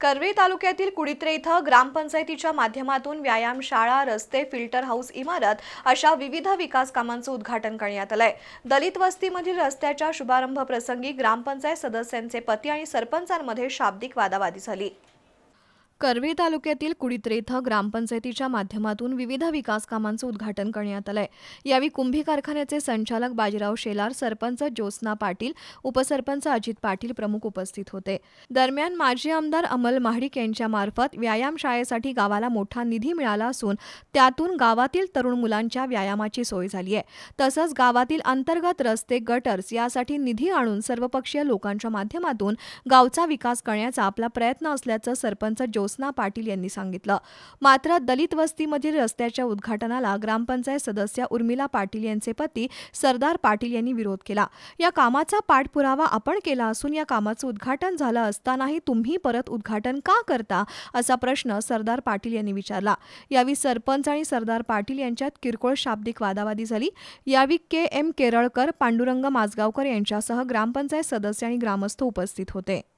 करवीर तालुक्यातील कुडित्रे इथं ग्रामपंचायतीच्या माध्यमातून व्यायामशाळा रस्ते फिल्टर हाऊस इमारत अशा विविध विकास कामांचं उद्घाटन करण्यात आलंय. दलित वस्तीमधील रस्त्याच्या शुभारंभ प्रसंगी ग्रामपंचायत सदस्यांचे पती आणि सरपंचांमध्ये शाब्दिक वादावादी झाली. करवी तालुक्यातील कुडित्रे इथं ग्रामपंचायतीच्या माध्यमातून विविध विकास कामांचं उद्घाटन करण्यात आलंय. यावेळी कुंभी कारखान्याचे संचालक बाजीराव शेलार सरपंच ज्योत्स्ना पाटील उपसरपंच अजित पाटील प्रमुख उपस्थित होते. दरम्यान माजी आमदार अमल महाडिक यांच्या मार्फत व्यायामशाळेसाठी गावाला मोठा निधी मिळाला असून त्यातून गावातील तरुण मुलांच्या व्यायामाची सोय झाली आहे. तसंच गावातील अंतर्गत रस्ते गटर्स यासाठी निधी आणून सर्वपक्षीय लोकांच्या माध्यमातून गावचा विकास करण्याचा आपला प्रयत्न असल्याचं सरपंच ज्योत्स्ना पाटील यांनी सांगितलं. मात्र दलित वस्तीमधील रस्त्याच्या उद्घाटनाला ग्रामपंचायत सदस्य उर्मिला पाटील यांचे पती सरदार पाटील यांनी विरोध केला. या कामाचा पाठपुरावा आपण केला असून या कामाचं उद्घाटन झालं असतानाही तुम्ही परत उद्घाटन का करता? असा प्रश्न सरदार पाटील यांनी विचारला. यावेळी सरपंच आणि सरदार पाटील यांच्यात किरकोळ शाब्दिक वादावादी झाली. यावेळी के. एम. केरळकर पांडुरंग माजगावकर यांच्यासह ग्रामपंचायत सदस्य आणि ग्रामस्थ उपस्थित होते.